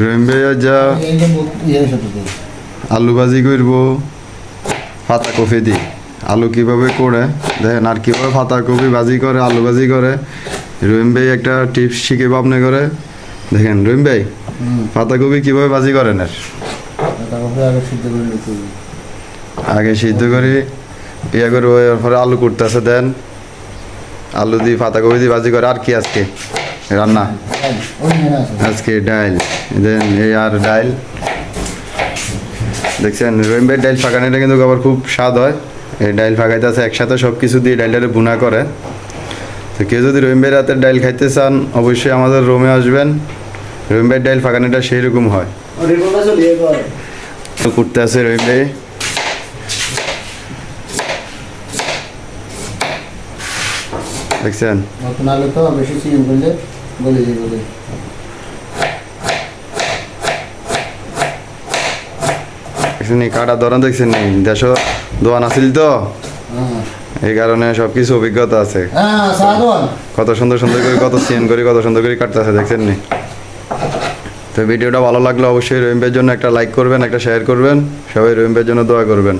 রহিম ভাই যা আলু ভাজি করব পাতা কফি দি। আলু কীভাবে করে? দেখেন আর কীভাবে পাতা কপি ভাজি করে আলু ভাজি করে। রহিম ভাই একটা টিপস শিখে আপনি করে দেখেন রহিম ভাই পাতা কপি কীভাবে ভাজি করেন আর আগে সিদ্ধ করে ইয়ে করে পরে আলু কুটতেছে দেন। আলু দিয়ে পাতা কপি দিয়ে ভাজি করে আর কি আজকে? রান্না? আজকে ডাইল দেন এই আর ডাইল। দেখছেন রহিম ভাই ডাইল ফাঁকানিটা কিন্তু আবার খুব স্বাদ হয়। এই ডাইল ফাঁকাইতে আছে একসাথে সব কিছু দিয়ে ডাইলটারে বুনা করে। তো কেউ যদি রহিম ভাই রাতের ডাইল খাইতে চান অবশ্যই আমাদের রুমে আসবেন। রহিম ভাই ডাইল ফাঁকানিটা সেই রকম হয় তো করতে আছে রহিম ভাই দেখছেন? নতুন আলু তো বেশি চিকেন করলে গলে যায় গলে দেখছেন এই কাটা ধরন দেখছেন নি? দেশ দোয়ান আছিল তো? এই কারণে সবকিছু অভিজ্ঞতা আছে। হ্যাঁ কত সুন্দর সুন্দর করে কত সিএন করে কত সুন্দর করে কাটতেছে দেখছেন নি? তো ভিডিওটা ভালো লাগলে অবশ্যই রহিম ভাইয়ের জন্য একটা লাইক করবেন একটা শেয়ার করবেন। সবাই রহিম ভাইয়ের জন্য দোয়া করবেন।